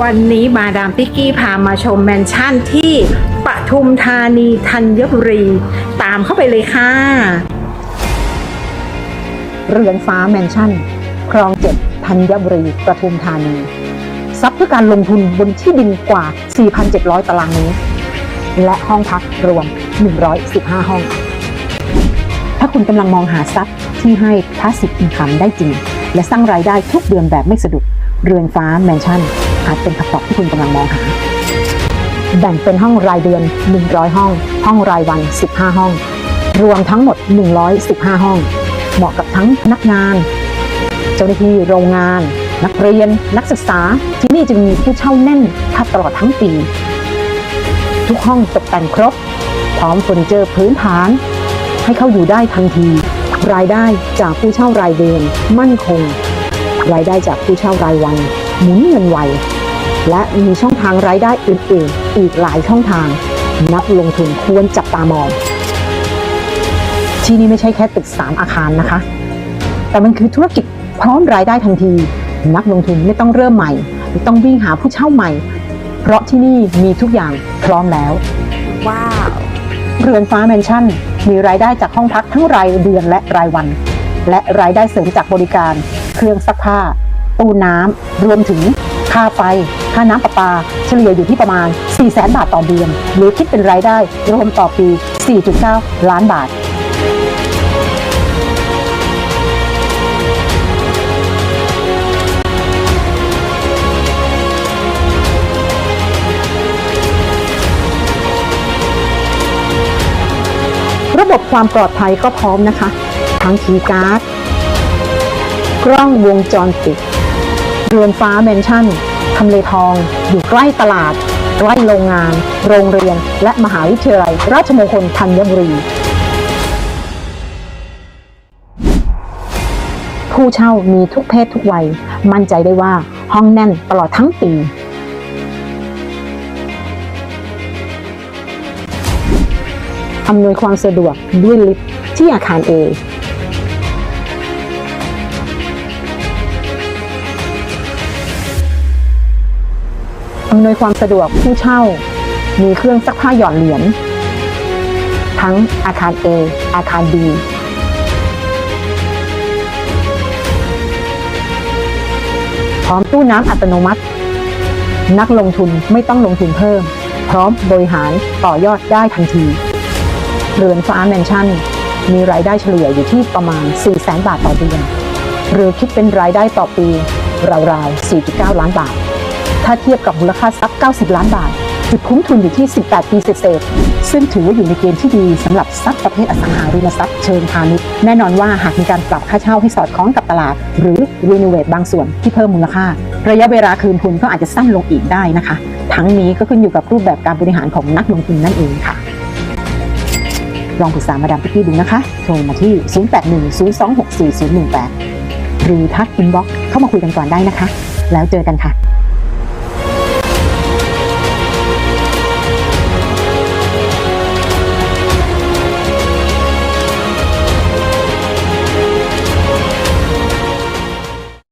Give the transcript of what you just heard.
วันนี้มาดามติกกี้พามาชมแมนชั่นที่ปทุมธานีธัญบุรี ตามเข้าไปเลยค่ะ เรือนฟ้าแมนชั่น ครองเจ็ดธัญบุรีปทุมธานี ทรัพย์เพื่อการลงทุนบนที่ดินกว่า 4,700 ตารางเมตรและห้องพักรวม 115 ห้อง ถ้าคุณกำลังมองหาทรัพย์ที่ให้พาสซีฟอินคัมได้จริง และสร้างรายได้ทุกเดือนแบบไม่สะดุด เรือนฟ้าแมนชั่น อาจเป็นคำตอบที่คุณกำลังมองหา แบ่งเป็นห้องรายเดือน 100 ห้อง ห้องรายวัน 15 ห้อง รวมทั้งหมด 115 ห้อง เหมาะกับทั้งพนักงาน เจ้าหน้าที่โรงงาน นักเรียน นักศึกษา ที่นี่จึงมีผู้เช่าแน่นทับตลอดทั้งปี ทุกห้องตกแต่งครบ พร้อมเฟอร์นิเจอร์พื้นฐาน ให้เข้าอยู่ได้ทันที รายได้จากผู้เช่ารายเดือน มั่นคง รายได้จากผู้เช่ารายวัน หมุนเงินไว และมีช่องทางรายได้อื่นๆ อีกหลายช่องทาง นักลงทุนควรจับตามอง ที่นี่ไม่ใช่แค่ตึกสามอาคารนะคะ แต่มันคือธุรกิจพร้อมรายได้ทันที นักลงทุนไม่ต้องเริ่มใหม่ไม่ต้องวิ่งหาผู้เช่าใหม่ เพราะที่นี่มีทุกอย่างพร้อมแล้ว ว้าว เรือนฟ้าแมนชั่น มีรายได้จากห้องพักทั้งรายเดือนและรายวัน และรายได้เสริมจากบริการ เครื่องซักผ้า ตู้น้ำรวมถึงค่าไฟ ค่าน้ำประปา เฉลี่ยอยู่ที่ประมาณ 4 0 0แสนบาทต่อเดือน หรือคิดเป็นรายได้รวมต่อปี 4.9 ล้านบาท ระบบความปลอดภัยก็พร้อมนะคะ ทั้งคีย์การ์ด กล้องวงจรปิด เรือนฟ้าแมนชั่น ทำเลทอง อยู่ใกล้ตลาด ใกล้โรงงาน โรงเรียน และมหาวิทยาลัย ราชมงคลธัญบุรี ผู้เช่ามีทุกเพศทุกวัย มั่นใจได้ว่าห้องแน่นตลอดทั้งปี อำนวยความสะดวกด้วยลิฟต์ที่อาคาร A อำนวยความสะดวกผู้เช่า มีเครื่องซักผ้าหย่อดเหรียญทั้งอาคาร A อาคาร B พร้อมตู้น้ำอัตโนมัติ นักลงทุนไม่ต้องลงทุนเพิ่ม พร้อมบริหารต่อยอดได้ทันที เรือนฟ้าแมนชั่น มีรายได้เฉลี่ยอยู่ที่ประมาณ 4 0 0 0 0 0บาทต่อเดือน หรือคิดเป็นรายได้ต่อปีราวๆ 4.9 ล้านบาท ถ้าเทียบกับมูลค่าทรัพย์ 90 ล้านบาทจุดคุ้มทุนอยู่ที่ 18 ปีเศษซึ่งถือว่าอยู่ในเกณฑ์ที่ดีสำหรับทรัพย์ประเภทอสังหาริมทรัพย์เชิงพาณิชย์ แน่นอนว่าหากมีการปรับค่าเช่าให้สอดคล้องกับตลาด หรือรีโนเวทบางส่วนที่เพิ่มมูลค่า ระยะเวลาคืนทุนก็อาจจะสั้นลงอีกได้นะคะ ทั้งนี้ก็ขึ้นอยู่กับรูปแบบการบริหารของนักลงทุนนั่นเองค่ะ ลองปรึกษามาดามพิกกี้ดูนะคะ โทรมาที่ 0810264018 หรือทักอินบ็อกเข้ามาคุยกันก่อนได้นะคะ แล้วเจอกันค่ะ